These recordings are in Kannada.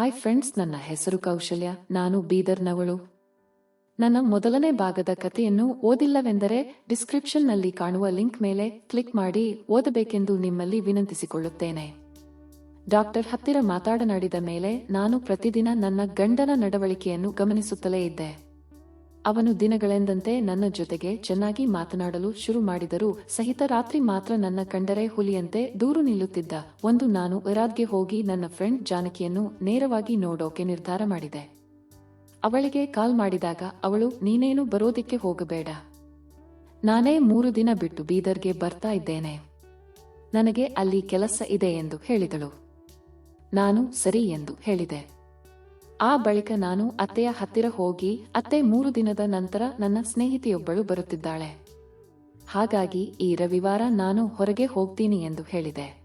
ಹಾಯ್ ಫ್ರೆಂಡ್ಸ್ ನನ್ನ ಹೆಸರು ಕೌಶಲ್ಯ. ನಾನು ಬೀದರ್ನವಳು. ನನ್ನ ಮೊದಲನೇ ಭಾಗದ ಕಥೆಯನ್ನು ಓದಿಲ್ಲವೆಂದರೆ ಡಿಸ್ಕ್ರಿಪ್ಷನ್ನಲ್ಲಿ ಕಾಣುವ ಲಿಂಕ್ ಮೇಲೆ ಕ್ಲಿಕ್ ಮಾಡಿ ಓದಬೇಕೆಂದು ನಿಮ್ಮಲ್ಲಿ ವಿನಂತಿಸಿಕೊಳ್ಳುತ್ತೇನೆ. ಡಾಕ್ಟರ್ ಹತ್ತಿರ ಮಾತಾಡನಾಡಿದ ಮೇಲೆ ನಾನು ಪ್ರತಿದಿನ ನನ್ನ ಗಂಡನ ನಡವಳಿಕೆಯನ್ನು ಗಮನಿಸುತ್ತಲೇ ಇದ್ದೆ. ಅವನು ದಿನಗಳೆಂದಂತೆ ನನ್ನ ಜೊತೆಗೆ ಚೆನ್ನಾಗಿ ಮಾತನಾಡಲು ಶುರು ಮಾಡಿದರೂ ಸಹಿತ ರಾತ್ರಿ ಮಾತ್ರ ನನ್ನ ಕಂಡರೆ ಹುಲಿಯಂತೆ ದೂರು ನಿಲ್ಲುತ್ತಿದ್ದ. ಒಂದು ನಾನು ಇರಾದ್ಗೆ ಹೋಗಿ ನನ್ನ ಫ್ರೆಂಡ್ ಜಾನಕಿಯನ್ನು ನೇರವಾಗಿ ನೋಡೋಕೆ ನಿರ್ಧಾರ ಮಾಡಿದೆ. ಅವಳಿಗೆ ಕಾಲ್ ಮಾಡಿದಾಗ ಅವಳು, ನೀನೇನು ಬರೋದಿಕ್ಕೆ ಹೋಗಬೇಡ. ನಾನೇ ಮೂರು ದಿನ ಬಿಟ್ಟು ಬೀದರ್ಗೆ ಬರ್ತಾ ಇದ್ದೇನೆ. ನನಗೆ ಅಲ್ಲಿ ಕೆಲಸ ಇದೆ ಎಂದು ಹೇಳಿದಳು. ನಾನು ಸರಿ ಎಂದು ಹೇಳಿದೆ. ಆ ಬಳಿಕ ನಾನು ಅತ್ತೆಯ ಹತ್ತಿರ ಹೋಗಿ ಅತ್ತೆ ಮೂರು ದಿನದ ನಂತರ ನನ್ನ ಸ್ನೇಹಿತೆಯೊಬ್ಬಳು ಬರುತ್ತಿದ್ದಾಳೆ. ಹಾಗಾಗಿ ಈ ರವಿವಾರ ನಾನು ಹೊರಗೆ ಹೋಗ್ತೀನಿ ಎಂದು ಹೇಳಿದೆ.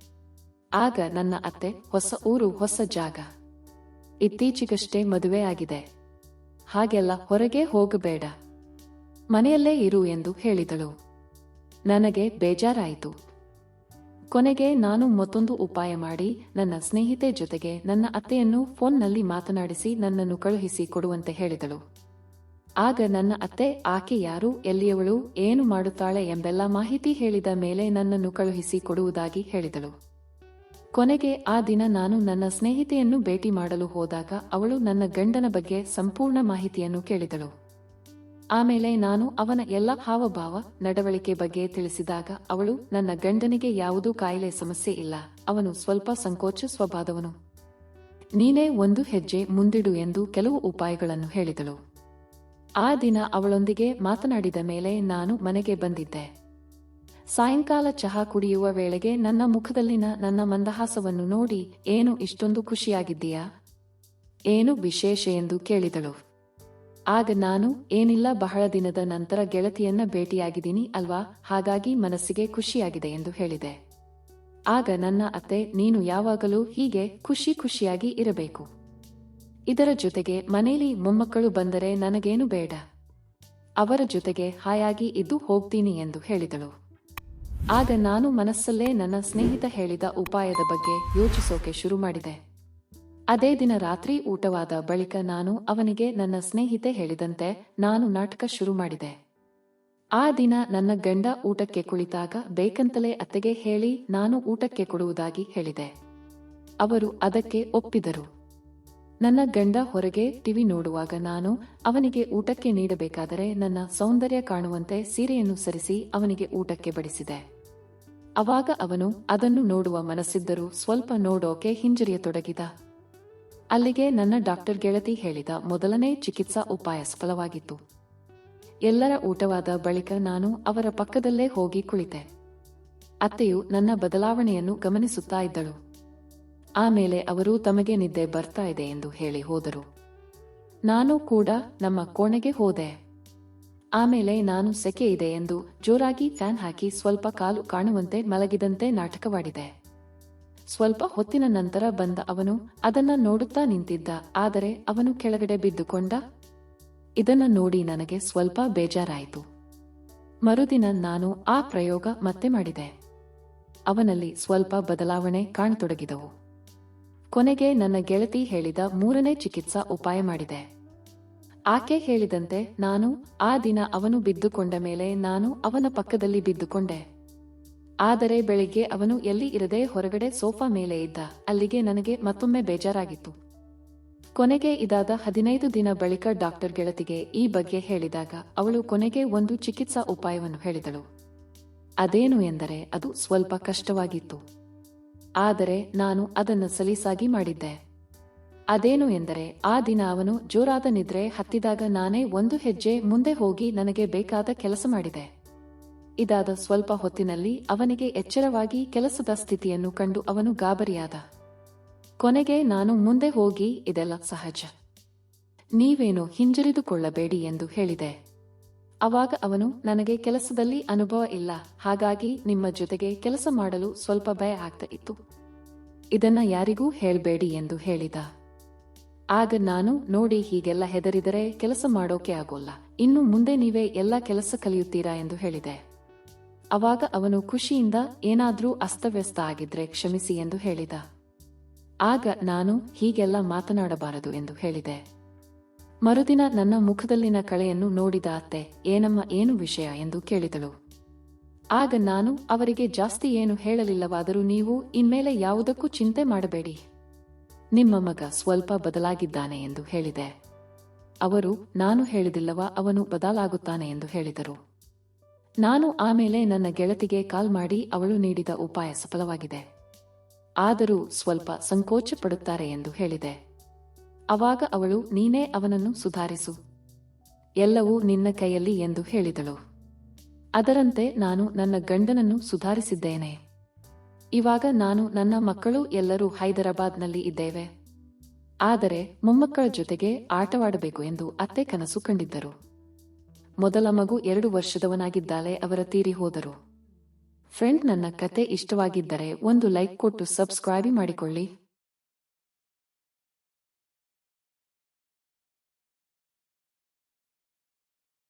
ಆಗ ನನ್ನ ಅತ್ತೆ ಹೊಸ ಊರು, ಹೊಸ ಜಾಗ. ಇತ್ತೀಚೆಗಷ್ಟೇ ಮದುವೆ ಆಗಿದೆ. ಹಾಗೆಲ್ಲ ಹೊರಗೆ ಹೋಗಬೇಡ. ಮನೆಯಲ್ಲೇ ಇರು ಎಂದು ಹೇಳಿದಳು. ನನಗೆ ಬೇಜಾರಾಯಿತು. ಕೊನೆಗೆ ನಾನು ಮತ್ತೊಂದು ಉಪಾಯ ಮಾಡಿ, ನನ್ನ ಸ್ನೇಹಿತೆ ಜೊತೆಗೆ ನನ್ನ ಅತ್ತೆಯನ್ನು ಫೋನ್ನಲ್ಲಿ ಮಾತನಾಡಿಸಿ ನನ್ನನ್ನು ಕಳುಹಿಸಿ ಕೊಡುವಂತೆ ಹೇಳಿದಳು. ಆಗ ನನ್ನ ಅತ್ತೆ, ಆಕೆ ಯಾರು, ಎಲ್ಲಿಯವಳು, ಏನು ಮಾಡುತ್ತಾಳೆ ಎಂಬೆಲ್ಲ ಮಾಹಿತಿ ಹೇಳಿದ ಮೇಲೆ ನನ್ನನ್ನು ಕಳುಹಿಸಿ ಕೊಡುವುದಾಗಿ ಹೇಳಿದಳು. ಕೊನೆಗೆ ಆ ದಿನ ನಾನು ನನ್ನ ಸ್ನೇಹಿತೆಯನ್ನು ಭೇಟಿ ಮಾಡಲು ಹೋದಾಗ ಅವಳು ನನ್ನ ಗಂಡನ ಬಗ್ಗೆ ಸಂಪೂರ್ಣ ಮಾಹಿತಿಯನ್ನು ಕೇಳಿದಳು. ಆಮೇಲೆ ನಾನು ಅವನ ಎಲ್ಲ ಹಾವಭಾವ ನಡವಳಿಕೆ ಬಗ್ಗೆ ತಿಳಿಸಿದಾಗ ಅವಳು ನನ್ನ ಗಂಡನಿಗೆ ಯಾವುದೂ ಕಾಯಿಲೆ ಸಮಸ್ಯೆ ಇಲ್ಲ. ಅವನು ಸ್ವಲ್ಪ ಸಂಕೋಚ ಸ್ವಭಾವದವನು ನೀನೇ ಒಂದು ಹೆಜ್ಜೆ ಮುಂದಿಡು ಎಂದು ಕೆಲವು ಉಪಾಯಗಳನ್ನು ಹೇಳಿದಳು. ಆ ದಿನ ಅವಳೊಂದಿಗೆ ಮಾತನಾಡಿದ ಮೇಲೆ ನಾನು ಮನೆಗೆ ಬಂದಿದ್ದೆ. ಸಾಯಂಕಾಲ ಚಹಾ ಕುಡಿಯುವ ವೇಳೆಗೆ ನನ್ನ ಮುಖದಲ್ಲಿನ ನನ್ನ ಮಂದಹಾಸವನ್ನು ನೋಡಿ, ಏನು ಇಷ್ಟೊಂದು ಖುಷಿಯಾಗಿದ್ದೀಯಾ? ಏನು ವಿಶೇಷ? ಎಂದು ಕೇಳಿದಳು. ಆಗ ನಾನು, ಏನಿಲ್ಲ, ಬಹಳ ದಿನದ ನಂತರ ಗೆಳತಿಯನ್ನ ಭೇಟಿಯಾಗಿದ್ದೀನಿ ಅಲ್ವಾ? ಹಾಗಾಗಿ ಮನಸ್ಸಿಗೆ ಖುಷಿಯಾಗಿದೆ ಎಂದು ಹೇಳಿದೆ. ಆಗ ನನ್ನ ಅತ್ತೆ, ನೀನು ಯಾವಾಗಲೂ ಹೀಗೆ ಖುಷಿ ಖುಷಿಯಾಗಿ ಇರಬೇಕು. ಇದರ ಜೊತೆಗೆ ಮನೇಲಿ ಮೊಮ್ಮಕ್ಕಳು ಬಂದರೆ ನನಗೇನು ಬೇಡ. ಅವರ ಜೊತೆಗೆ ಹಾಯಾಗಿ ಇದ್ದು ಹೋಗ್ತೀನಿ ಎಂದು ಹೇಳಿದಳು. ಆಗ ನಾನು ಮನಸ್ಸಲ್ಲೇ ನನ್ನ ಸ್ನೇಹಿತ ಹೇಳಿದ ಉಪಾಯದ ಬಗ್ಗೆ ಯೋಚಿಸೋಕೆ ಶುರು ಮಾಡಿದೆ. ಅದೇ ದಿನ ರಾತ್ರಿ ಊಟವಾದ ಬಳಿಕ ನಾನು ಅವನಿಗೆ ನನ್ನ ಸ್ನೇಹಿತೆ ಹೇಳಿದಂತೆ ನಾನು ನಾಟಕ ಶುರು ಮಾಡಿದೆ. ಆ ದಿನ ನನ್ನ ಗಂಡ ಊಟಕ್ಕೆ ಕುಳಿತಾಗ ಬೇಕಂತಲೇ ಅತ್ತೆಗೆ ಹೇಳಿ ನಾನು ಊಟಕ್ಕೆ ಕೊಡುವುದಾಗಿ ಹೇಳಿದೆ. ಅವರು ಅದಕ್ಕೆ ಒಪ್ಪಿದರು. ನನ್ನ ಗಂಡ ಹೊರಗೆ ಟಿವಿ ನೋಡುವಾಗ ನಾನು ಅವನಿಗೆ ಊಟಕ್ಕೆ ನೀಡಬೇಕಾದರೆ ನನ್ನ ಸೌಂದರ್ಯ ಕಾಣುವಂತೆ ಸೀರೆಯನ್ನು ಸರಿಸಿ ಅವನಿಗೆ ಊಟಕ್ಕೆ ಬಡಿಸಿದೆ. ಅವಾಗ ಅವನು ಅದನ್ನು ನೋಡುವ ಮನಸ್ಸಿದ್ದರೂ ಸ್ವಲ್ಪ ನೋಡೋಕೆ ಹಿಂಜರಿಯತೊಡಗಿದ. ಅಲ್ಲಿಗೆ ನನ್ನ ಡಾಕ್ಟರ್ ಗೆಳತಿ ಹೇಳಿದ ಮೊದಲನೇ ಚಿಕಿತ್ಸಾ ಉಪಾಯ ಸಫಲವಾಗಿತ್ತು. ಎಲ್ಲರ ಊಟವಾದ ಬಳಿಕ ನಾನು ಅವರ ಪಕ್ಕದಲ್ಲೇ ಹೋಗಿ ಕುಳಿತೆ. ಅತ್ತೆಯು ನನ್ನ ಬದಲಾವಣೆಯನ್ನು ಗಮನಿಸುತ್ತಾ ಇದ್ದಳು. ಆಮೇಲೆ ಅವರು ತಮಗೆ ನಿದ್ದೆ ಬರ್ತಾ ಇದೆ ಎಂದು ಹೇಳಿ ಹೋದರು. ನಾನು ಕೂಡ ನಮ್ಮ ಕೋಣೆಗೆ ಹೋದೆ. ಆಮೇಲೆ ನಾನು ಸೆಕೆ ಇದೆ ಎಂದು ಜೋರಾಗಿ ಫ್ಯಾನ್ ಹಾಕಿ ಸ್ವಲ್ಪ ಕಾಲು ಕಾಣುವಂತೆ ಮಲಗಿದಂತೆ ನಾಟಕವಾಡಿದೆ. ಸ್ವಲ್ಪ ಹೊತ್ತಿನ ನಂತರ ಬಂದ ಅವನು ಅದನ್ನ ನೋಡುತ್ತಾ ನಿಂತಿದ್ದ. ಆದರೆ ಅವನು ಕೆಳಗಡೆ ಬಿದ್ದುಕೊಂಡ, ಇದನ್ನ ನೋಡಿ ನನಗೆ ಸ್ವಲ್ಪ ಬೇಜಾರಾಯಿತು. ಮರುದಿನ ನಾನು ಆ ಪ್ರಯೋಗ ಮತ್ತೆ ಮಾಡಿದೆ. ಅವನಲ್ಲಿ ಸ್ವಲ್ಪ ಬದಲಾವಣೆ ಕಾಣತೊಡಗಿದವು. ಕೊನೆಗೆ ನನ್ನ ಗೆಳತಿ ಹೇಳಿದ ಮೂರನೇ ಚಿಕಿತ್ಸಾ ಉಪಾಯ ಮಾಡಿದೆ. ಆಕೆ ಹೇಳಿದಂತೆ ನಾನು ಆ ದಿನ ಅವನು ಬಿದ್ದುಕೊಂಡ ಮೇಲೆ ನಾನು ಅವನ ಪಕ್ಕದಲ್ಲಿ ಬಿದ್ದುಕೊಂಡೆ. ಆದರೆ ಬೆಳಿಗ್ಗೆ ಅವನು ಎಲ್ಲಿ ಇರದೆ ಹೊರಗಡೆ ಸೋಫಾ ಮೇಲೆ ಇದ್ದ. ಅಲ್ಲಿಗೆ ನನಗೆ ಮತ್ತೊಮ್ಮೆ ಬೇಜಾರಾಗಿತ್ತು. ಕೊನೆಗೆ ಇದಾದ ಹದಿನೈದು ದಿನ ಬಳಿಕ ಡಾಕ್ಟರ್ ಗೆಳತಿಗೆ ಈ ಬಗ್ಗೆ ಹೇಳಿದಾಗ ಅವಳು ಕೊನೆಗೆ ಒಂದು ಚಿಕಿತ್ಸಾ ಉಪಾಯವನ್ನು ಹೇಳಿದಳು. ಅದೇನು ಎಂದರೆ ಅದು ಸ್ವಲ್ಪ ಕಷ್ಟವಾಗಿತ್ತು. ಆದರೆ ನಾನು ಅದನ್ನು ಸಲೀಸಾಗಿ ಮಾಡಿದ್ದೆ. ಅದೇನು ಎಂದರೆ ಆ ದಿನ ಅವನು ಜೋರಾದ ನಿದ್ರೆ ಹತ್ತಿದಾಗ ನಾನೇ ಒಂದು ಹೆಜ್ಜೆ ಮುಂದೆ ಹೋಗಿ ನನಗೆ ಬೇಕಾದ ಕೆಲಸ ಮಾಡಿದೆ. ಇದಾದ ಸ್ವಲ್ಪ ಹೊತ್ತಿನಲ್ಲಿ ಅವನಿಗೆ ಎಚ್ಚರವಾಗಿ ಕೆಲಸದ ಸ್ಥಿತಿಯನ್ನು ಕಂಡು ಅವನು ಗಾಬರಿಯಾದ. ಕೊನೆಗೆ ನಾನು ಮುಂದೆ ಹೋಗಿ ಇದೆಲ್ಲ ಸಹಜ. ನೀವೇನು ಹಿಂಜರಿದುಕೊಳ್ಳಬೇಡಿ ಎಂದು ಹೇಳಿದೆ. ಅವಾಗ ಅವನು, ನನಗೆ ಕೆಲಸದಲ್ಲಿ ಅನುಭವ ಇಲ್ಲ, ಹಾಗಾಗಿ ನಿಮ್ಮ ಜೊತೆಗೆ ಕೆಲಸ ಮಾಡಲು ಸ್ವಲ್ಪ ಭಯ ಆಗ್ತಾ ಇತ್ತು. ಇದನ್ನ ಯಾರಿಗೂ ಹೇಳಬೇಡಿ ಎಂದು ಹೇಳಿದ. ಆಗ ನಾನು, ನೋಡಿ ಹೀಗೆಲ್ಲ ಹೆದರಿದರೆ ಕೆಲಸ ಮಾಡೋಕೆ ಆಗೋಲ್ಲ, ಇನ್ನು ಮುಂದೆ ನೀವೇ ಎಲ್ಲ ಕೆಲಸ ಕಲಿಯುತ್ತೀರಾ ಎಂದು ಹೇಳಿದೆ. ಅವಾಗ ಅವನು ಖುಷಿಯಿಂದ ಏನಾದರೂ ಅಸ್ತವ್ಯಸ್ತ ಆಗಿದ್ರೆ ಕ್ಷಮಿಸಿ ಎಂದು ಹೇಳಿದ. ಆಗ ನಾನು ಹೀಗೆಲ್ಲ ಮಾತನಾಡಬಾರದು ಎಂದು ಹೇಳಿದೆ. ಮರುದಿನ ನನ್ನ ಮುಖದಲ್ಲಿನ ಕಳೆಯನ್ನು ನೋಡಿದ ಅತ್ತೆ, ಏನಮ್ಮ ಏನು ವಿಷಯ ಎಂದು ಕೇಳಿದಳು. ಆಗ ನಾನು, ಅವರಿಗೆ ಜಾಸ್ತಿ ಏನು ಹೇಳಲಿಲ್ಲವಾದರೂ ನೀವು ಇನ್ಮೇಲೆ ಯಾವುದಕ್ಕೂ ಚಿಂತೆ ಮಾಡಬೇಡಿ. ನಿಮ್ಮ ಮಗ ಸ್ವಲ್ಪ ಬದಲಾಗಿದ್ದಾನೆ ಎಂದು ಹೇಳಿದೆ. ಅವರು, ನಾನು ಹೇಳಿದಿಲ್ಲವಾ, ಅವನು ಬದಲಾಗುತ್ತಾನೆ ಎಂದು ಹೇಳಿದರು. ನಾನು ಆಮೇಲೆ ನನ್ನ ಗೆಳತಿಗೆ ಕಾಲ್ ಮಾಡಿ ಅವಳು ನೀಡಿದ ಉಪಾಯ ಸಫಲವಾಗಿದೆ. ಆದರೂ ಸ್ವಲ್ಪ ಸಂಕೋಚ ಪಡುತ್ತಾರೆ ಎಂದು ಹೇಳಿದೆ. ಅವಾಗ ಅವಳು, ನೀನೇ ಅವನನ್ನು ಸುಧಾರಿಸು. ಎಲ್ಲವೂ ನಿನ್ನ ಕೈಯಲ್ಲಿ ಎಂದು ಹೇಳಿದಳು. ಅದರಂತೆ ನಾನು ನನ್ನ ಗಂಡನನ್ನು ಸುಧಾರಿಸಿದ್ದೇನೆ. ಇವಾಗ ನಾನು ನನ್ನ ಮಕ್ಕಳು ಎಲ್ಲರೂ ಹೈದರಾಬಾದ್ನಲ್ಲಿ ಇದ್ದೇವೆ. ಆದರೆ ಮೊಮ್ಮಕ್ಕಳ ಜೊತೆಗೆ ಆಟವಾಡಬೇಕು ಎಂದು ಅತ್ತೆ ಕನಸು ಕಂಡಿದ್ದರು. ಮೊದಲ ಮಗು ಎರಡು ವರ್ಷದವನಾಗಿದ್ದಾಳೆ, ಅವರ ತೀರಿ ಹೋದರು. ಫ್ರೆಂಡ್ ನನ್ನ ಕತೆ ಇಷ್ಟವಾಗಿದ್ದರೆ ಒಂದು ಲೈಕ್ ಕೊಟ್ಟು ಸಬ್ಸ್ಕ್ರೈಬ್ ಮಾಡಿಕೊಳ್ಳಿ.